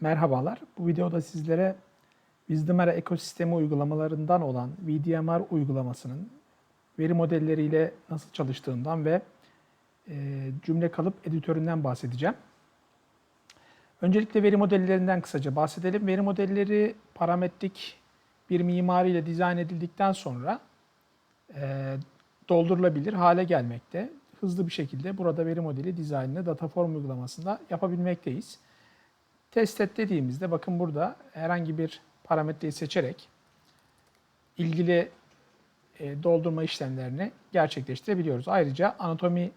Merhabalar. Bu videoda sizlere Wisdomera ekosistemi uygulamalarından olan VDMR uygulamasının veri modelleriyle nasıl çalıştığından ve e, cümle kalıp editöründen bahsedeceğim. Öncelikle veri modellerinden kısaca bahsedelim. Veri modelleri parametrik bir mimariyle dizayn edildikten sonra e, doldurulabilir hale gelmekte. Hızlı bir şekilde burada veri modeli dizaynını Dataform uygulamasında yapabilmekteyiz. Test et dediğimizde bakın burada herhangi bir parametreyi seçerek ilgili e, doldurma işlemlerini gerçekleştirebiliyoruz. Ayrıca anatomi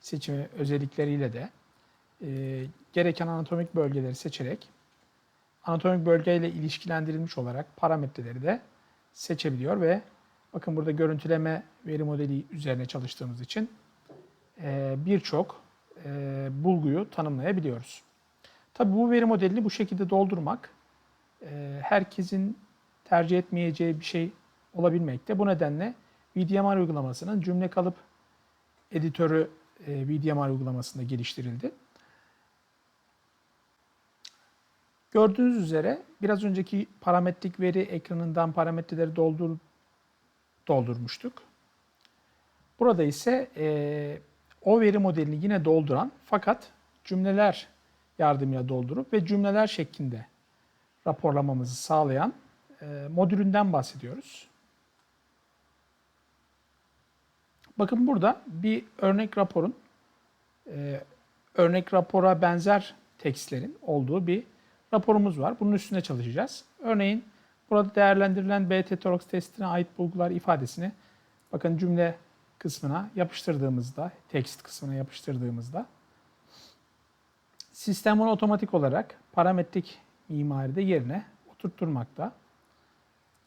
seçimi özellikleriyle de e, gereken anatomik bölgeleri seçerek anatomik bölgeyle ilişkilendirilmiş olarak parametreleri de seçebiliyor ve bakın burada görüntüleme veri modeli üzerine çalıştığımız için e, birçok e, bulguyu tanımlayabiliyoruz. Tabii bu veri modelini bu şekilde doldurmak e, herkesin tercih etmeyeceği bir şey olabilmekte. Bu nedenle VDMR uygulamasının cümle kalıp editörü e, VDMR uygulamasında geliştirildi. Gördüğünüz üzere biraz önceki parametrik veri ekranından parametreleri doldur, doldurmuştuk. Burada ise e, o veri modelini yine dolduran fakat cümleler yardımıyla doldurup ve cümleler şeklinde raporlamamızı sağlayan e, modülünden bahsediyoruz. Bakın burada bir örnek raporun e, örnek rapora benzer tekstlerin olduğu bir raporumuz var. Bunun üstünde çalışacağız. Örneğin burada değerlendirilen BT-Torox testine ait bulgular ifadesini bakın cümle kısmına yapıştırdığımızda, text kısmına yapıştırdığımızda sistem onu otomatik olarak parametrik mimaride yerine oturtturmakta.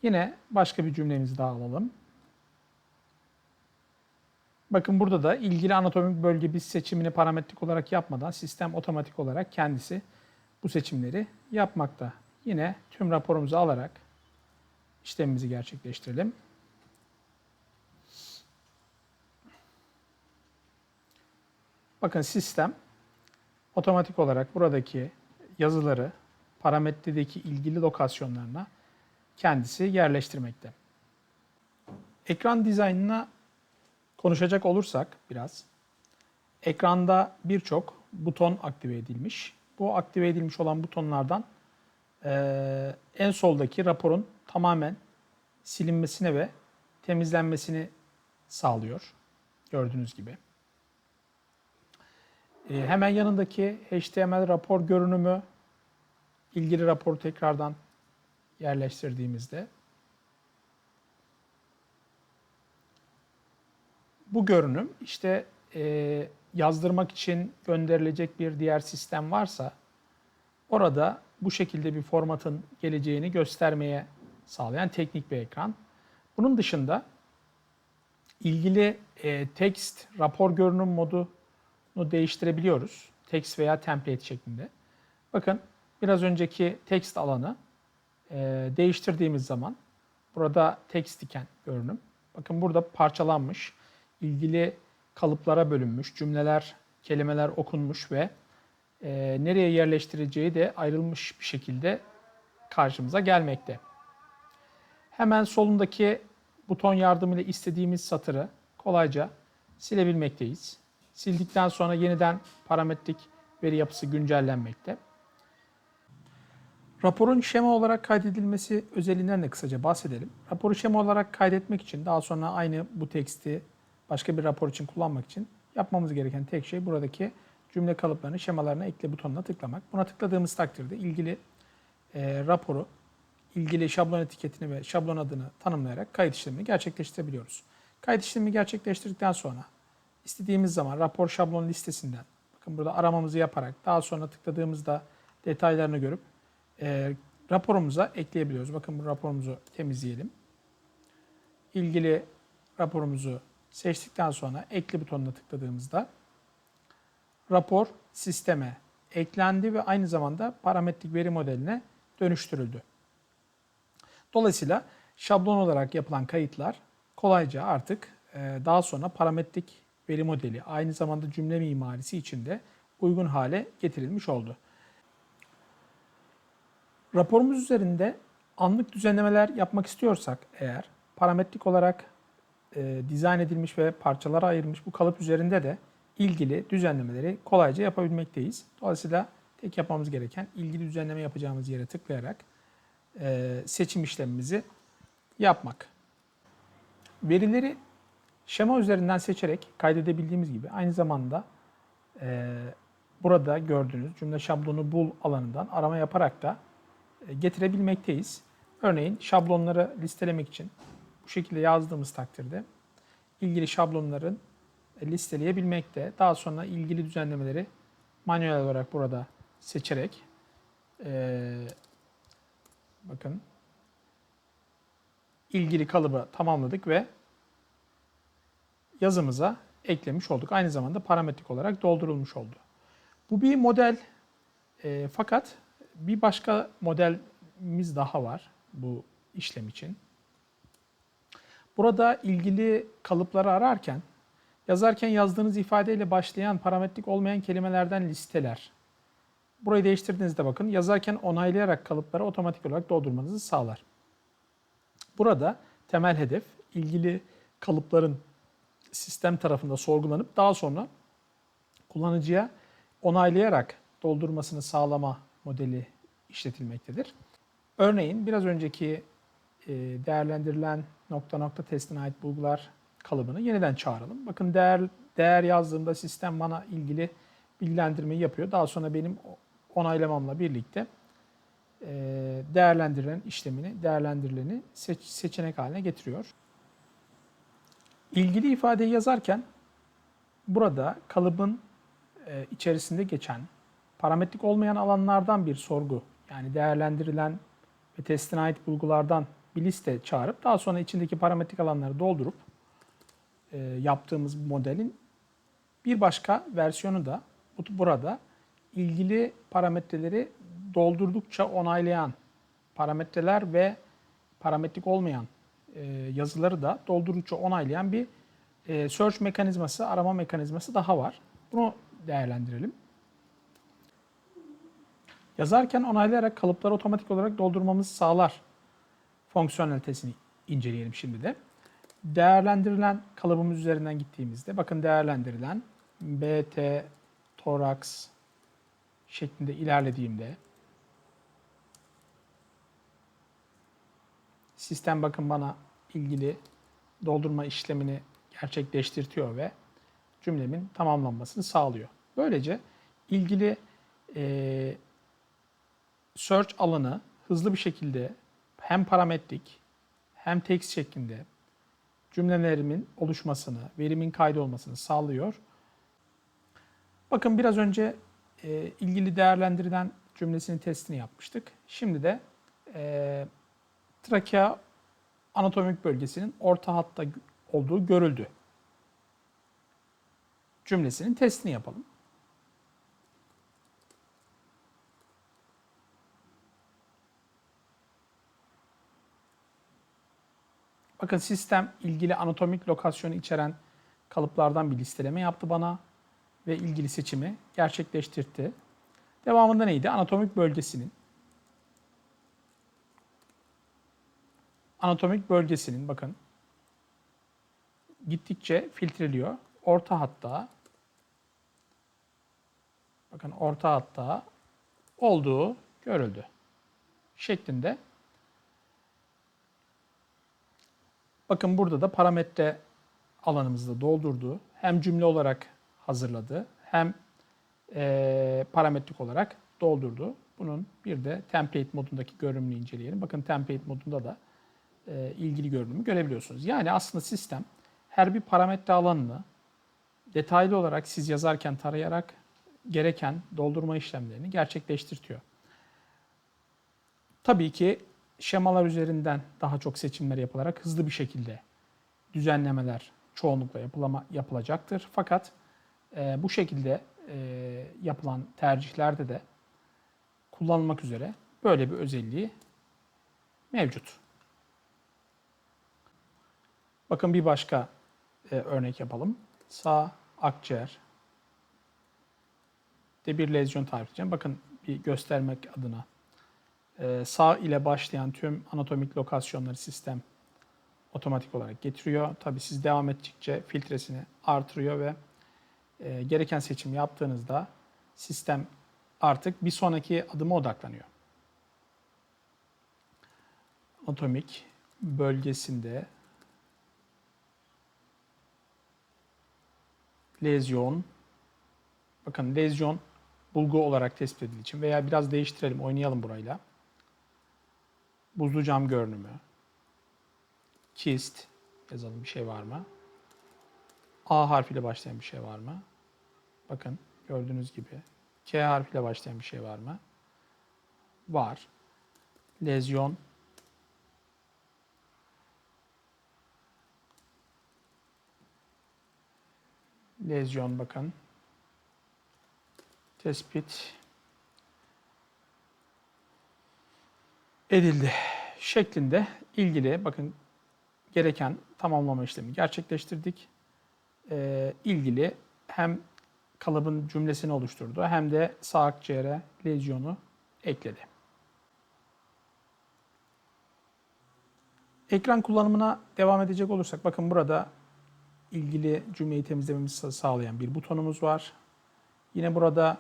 Yine başka bir cümlemizi daha alalım. Bakın burada da ilgili anatomik bölge biz seçimini parametrik olarak yapmadan sistem otomatik olarak kendisi bu seçimleri yapmakta. Yine tüm raporumuzu alarak işlemimizi gerçekleştirelim. Bakın sistem otomatik olarak buradaki yazıları parametredeki ilgili lokasyonlarına kendisi yerleştirmekte. Ekran dizaynına konuşacak olursak biraz, ekranda birçok buton aktive edilmiş. Bu aktive edilmiş olan butonlardan e, en soldaki raporun tamamen silinmesine ve temizlenmesini sağlıyor. Gördüğünüz gibi. E, hemen yanındaki HTML rapor görünümü ilgili raporu tekrardan yerleştirdiğimizde bu görünüm işte e, yazdırmak için gönderilecek bir diğer sistem varsa orada bu şekilde bir formatın geleceğini göstermeye sağlayan teknik bir ekran. Bunun dışında ilgili e, text rapor görünüm modunu değiştirebiliyoruz. Text veya template şeklinde. Bakın biraz önceki text alanı e, değiştirdiğimiz zaman burada text iken görünüm. Bakın burada parçalanmış, ilgili kalıplara bölünmüş, cümleler, kelimeler okunmuş ve e, nereye yerleştireceği de ayrılmış bir şekilde karşımıza gelmekte. Hemen solundaki buton yardımıyla istediğimiz satırı kolayca silebilmekteyiz. Sildikten sonra yeniden parametrik veri yapısı güncellenmekte. Raporun şema olarak kaydedilmesi özelliğinden de kısaca bahsedelim. Raporu şema olarak kaydetmek için daha sonra aynı bu teksti başka bir rapor için kullanmak için yapmamız gereken tek şey buradaki cümle kalıplarını şemalarına ekle butonuna tıklamak. Buna tıkladığımız takdirde ilgili e, raporu, ilgili şablon etiketini ve şablon adını tanımlayarak kayıt işlemini gerçekleştirebiliyoruz. Kayıt işlemini gerçekleştirdikten sonra istediğimiz zaman rapor şablon listesinden bakın burada aramamızı yaparak daha sonra tıkladığımızda detaylarını görüp e, raporumuza ekleyebiliyoruz. Bakın bu raporumuzu temizleyelim. İlgili raporumuzu seçtikten sonra ekle butonuna tıkladığımızda rapor sisteme eklendi ve aynı zamanda parametrik veri modeline dönüştürüldü. Dolayısıyla şablon olarak yapılan kayıtlar kolayca artık e, daha sonra parametrik veri modeli aynı zamanda cümle mimarisi içinde uygun hale getirilmiş oldu. Raporumuz üzerinde anlık düzenlemeler yapmak istiyorsak eğer parametrik olarak e, dizayn edilmiş ve parçalara ayrılmış bu kalıp üzerinde de ilgili düzenlemeleri kolayca yapabilmekteyiz. Dolayısıyla tek yapmamız gereken ilgili düzenleme yapacağımız yere tıklayarak e, seçim işlemimizi yapmak. Verileri şema üzerinden seçerek kaydedebildiğimiz gibi aynı zamanda e, burada gördüğünüz cümle şablonu bul alanından arama yaparak da e, getirebilmekteyiz. Örneğin şablonları listelemek için bu şekilde yazdığımız takdirde ilgili şablonların e, listeleyebilmekte. Daha sonra ilgili düzenlemeleri manuel olarak burada seçerek e, bakın ilgili kalıbı tamamladık ve yazımıza eklemiş olduk. Aynı zamanda parametrik olarak doldurulmuş oldu. Bu bir model e, fakat bir başka modelimiz daha var bu işlem için. Burada ilgili kalıpları ararken yazarken yazdığınız ifadeyle başlayan parametrik olmayan kelimelerden listeler. Burayı değiştirdiğinizde bakın yazarken onaylayarak kalıpları otomatik olarak doldurmanızı sağlar. Burada temel hedef ilgili kalıpların sistem tarafında sorgulanıp daha sonra kullanıcıya onaylayarak doldurmasını sağlama modeli işletilmektedir. Örneğin biraz önceki e, değerlendirilen nokta nokta testine ait bulgular kalıbını yeniden çağıralım. Bakın değer değer yazdığımda sistem bana ilgili bilgilendirmeyi yapıyor. Daha sonra benim onaylamamla birlikte e, değerlendirilen işlemini, değerlendirileni seç, seçenek haline getiriyor. İlgili ifadeyi yazarken burada kalıbın e, içerisinde geçen parametrik olmayan alanlardan bir sorgu yani değerlendirilen ve testine ait bulgulardan bir liste çağırıp daha sonra içindeki parametrik alanları doldurup e, yaptığımız modelin bir başka versiyonu da bu- burada ilgili parametreleri doldurdukça onaylayan parametreler ve parametrik olmayan yazıları da doldurdukça onaylayan bir e, search mekanizması, arama mekanizması daha var. Bunu değerlendirelim. Yazarken onaylayarak kalıpları otomatik olarak doldurmamızı sağlar fonksiyonelitesini inceleyelim şimdi de. Değerlendirilen kalıbımız üzerinden gittiğimizde bakın değerlendirilen BT toraks şeklinde ilerlediğimde sistem bakın bana ilgili doldurma işlemini gerçekleştirtiyor ve cümlemin tamamlanmasını sağlıyor. Böylece ilgili e, search alanı hızlı bir şekilde hem parametrik hem text şeklinde cümlelerimin oluşmasını, verimin kaydolmasını sağlıyor. Bakın biraz önce e, ilgili değerlendirilen cümlesinin testini yapmıştık. Şimdi de e, trakea anatomik bölgesinin orta hatta olduğu görüldü. Cümlesinin testini yapalım. Bakın sistem ilgili anatomik lokasyonu içeren kalıplardan bir listeleme yaptı bana ve ilgili seçimi gerçekleştirdi. Devamında neydi? Anatomik bölgesinin anatomik bölgesinin bakın gittikçe filtreliyor. Orta hatta bakın orta hatta olduğu görüldü. Şeklinde Bakın burada da parametre alanımızda doldurdu. Hem cümle olarak hazırladı hem e, parametrik olarak doldurdu. Bunun bir de template modundaki görünümünü inceleyelim. Bakın template modunda da ilgili görünümü görebiliyorsunuz. Yani aslında sistem her bir parametre alanını detaylı olarak siz yazarken tarayarak gereken doldurma işlemlerini gerçekleştirtiyor. Tabii ki şemalar üzerinden daha çok seçimler yapılarak hızlı bir şekilde düzenlemeler çoğunlukla yapılama, yapılacaktır. Fakat e, bu şekilde e, yapılan tercihlerde de kullanılmak üzere böyle bir özelliği mevcut. Bakın bir başka e, örnek yapalım. Sağ akciğer de bir lezyon tarif edeceğim. Bakın bir göstermek adına Ee, sağ ile başlayan tüm anatomik lokasyonları sistem otomatik olarak getiriyor. Tabii siz devam ettikçe filtresini artırıyor ve e, gereken seçim yaptığınızda sistem artık bir sonraki adıma odaklanıyor. Anatomik bölgesinde lezyon bakın lezyon bulgu olarak tespit edildiği için veya biraz değiştirelim, oynayalım burayla. Buzlu cam görünümü, kist yazalım bir şey var mı? A harfiyle başlayan bir şey var mı? Bakın gördüğünüz gibi. K harfiyle başlayan bir şey var mı? Var. Lezyon. Lezyon bakın. Tespit edildi şeklinde ilgili bakın gereken tamamlama işlemi gerçekleştirdik. Ee, ilgili hem kalıbın cümlesini oluşturdu hem de sağ akciğere lezyonu ekledi. Ekran kullanımına devam edecek olursak bakın burada ilgili cümleyi temizlememizi sağlayan bir butonumuz var. Yine burada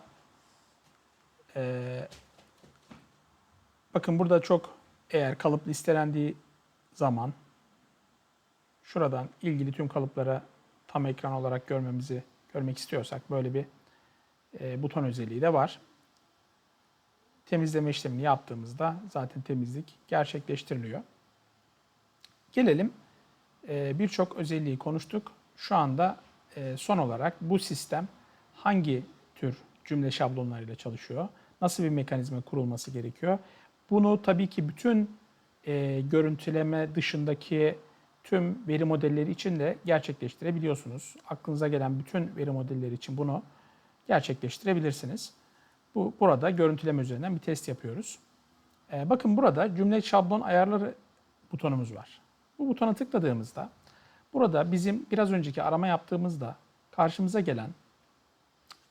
e, bakın burada çok eğer kalıp listelendiği zaman şuradan ilgili tüm kalıplara tam ekran olarak görmemizi görmek istiyorsak böyle bir e, buton özelliği de var. Temizleme işlemini yaptığımızda zaten temizlik gerçekleştiriliyor. Gelelim e, birçok özelliği konuştuk. Şu anda e, son olarak bu sistem hangi tür cümle şablonlarıyla çalışıyor? Nasıl bir mekanizma kurulması gerekiyor? Bunu tabii ki bütün e, görüntüleme dışındaki tüm veri modelleri için de gerçekleştirebiliyorsunuz. Aklınıza gelen bütün veri modelleri için bunu gerçekleştirebilirsiniz. Bu burada görüntüleme üzerinden bir test yapıyoruz. E, bakın burada cümle şablon ayarları butonumuz var. Bu butona tıkladığımızda burada bizim biraz önceki arama yaptığımızda karşımıza gelen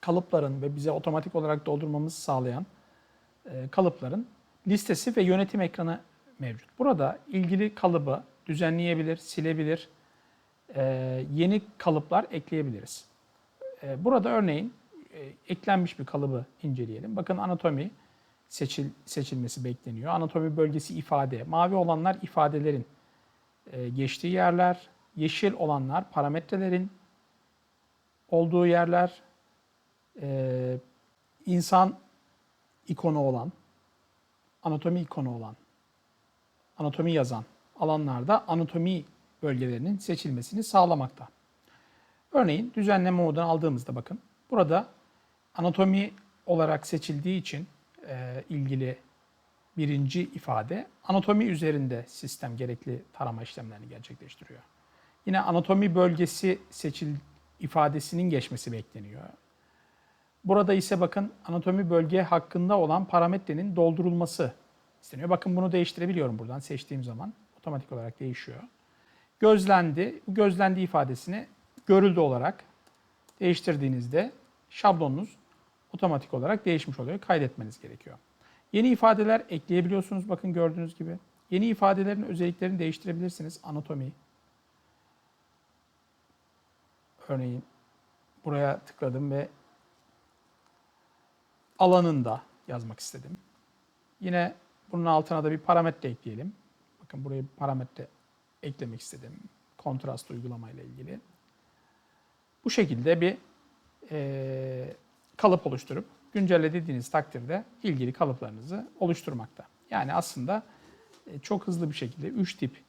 kalıpların ve bize otomatik olarak doldurmamızı sağlayan e, kalıpların listesi ve yönetim ekranı mevcut. Burada ilgili kalıbı düzenleyebilir, silebilir, e, yeni kalıplar ekleyebiliriz. E, burada örneğin eklenmiş bir kalıbı inceleyelim. Bakın anatomi seçil, seçilmesi bekleniyor. Anatomi bölgesi ifade. Mavi olanlar ifadelerin geçtiği yerler. Yeşil olanlar parametrelerin olduğu yerler. E, insan ikonu olan, anatomi ikonu olan anatomi yazan alanlarda anatomi bölgelerinin seçilmesini sağlamakta. Örneğin düzenleme modunu aldığımızda bakın burada anatomi olarak seçildiği için e, ilgili birinci ifade anatomi üzerinde sistem gerekli tarama işlemlerini gerçekleştiriyor. Yine anatomi bölgesi seçil ifadesinin geçmesi bekleniyor. Burada ise bakın anatomi bölge hakkında olan parametrenin doldurulması isteniyor. Bakın bunu değiştirebiliyorum buradan seçtiğim zaman. Otomatik olarak değişiyor. Gözlendi. Bu gözlendi ifadesini görüldü olarak değiştirdiğinizde şablonunuz otomatik olarak değişmiş oluyor. Kaydetmeniz gerekiyor. Yeni ifadeler ekleyebiliyorsunuz. Bakın gördüğünüz gibi. Yeni ifadelerin özelliklerini değiştirebilirsiniz. Anatomi. Örneğin buraya tıkladım ve alanında yazmak istedim. Yine bunun altına da bir parametre ekleyelim. Bakın buraya bir parametre eklemek istedim. Kontrast uygulama ile ilgili. Bu şekilde bir e, kalıp oluşturup güncelle dediğiniz takdirde ilgili kalıplarınızı oluşturmakta. Yani aslında e, çok hızlı bir şekilde 3 tip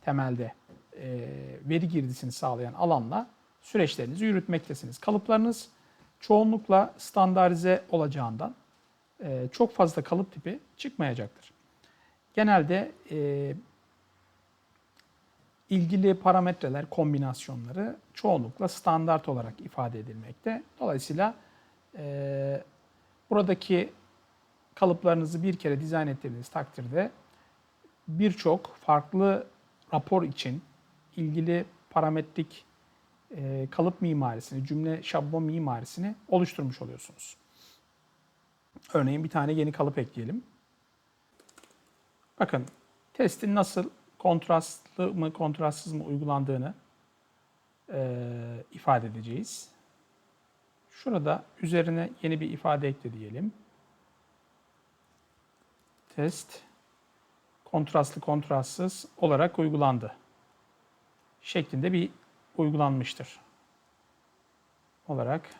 temelde e, veri girdisini sağlayan alanla süreçlerinizi yürütmektesiniz. Kalıplarınız çoğunlukla standartize olacağından e, çok fazla kalıp tipi çıkmayacaktır. Genelde e, ilgili parametreler kombinasyonları çoğunlukla standart olarak ifade edilmekte. Dolayısıyla e, buradaki kalıplarınızı bir kere dizayn ettiğiniz takdirde birçok farklı rapor için ilgili parametrik e, kalıp mimarisini, cümle şablon mimarisini oluşturmuş oluyorsunuz. Örneğin bir tane yeni kalıp ekleyelim. Bakın testin nasıl kontrastlı mı kontrastsız mı uygulandığını eee, ifade edeceğiz. Şurada üzerine yeni bir ifade ekle diyelim. Test kontrastlı kontrastsız olarak uygulandı. Şeklinde bir uygulanmıştır. Olarak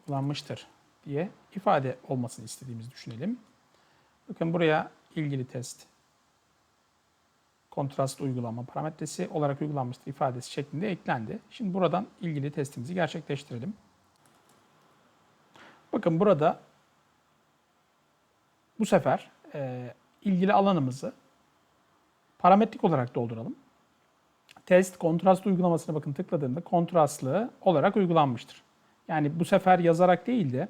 uygulanmıştır diye ifade olmasını istediğimizi düşünelim. Bakın buraya ilgili test kontrast uygulama parametresi olarak uygulanmıştır ifadesi şeklinde eklendi. Şimdi buradan ilgili testimizi gerçekleştirelim. Bakın burada bu sefer e, ilgili alanımızı parametrik olarak dolduralım. Test kontrast uygulamasına bakın tıkladığımda kontrastlı olarak uygulanmıştır. Yani bu sefer yazarak değil de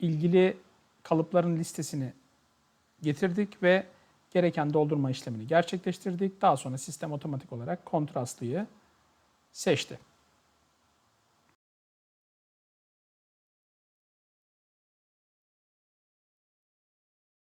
ilgili kalıpların listesini getirdik ve gereken doldurma işlemini gerçekleştirdik. Daha sonra sistem otomatik olarak kontrastlıyı seçti.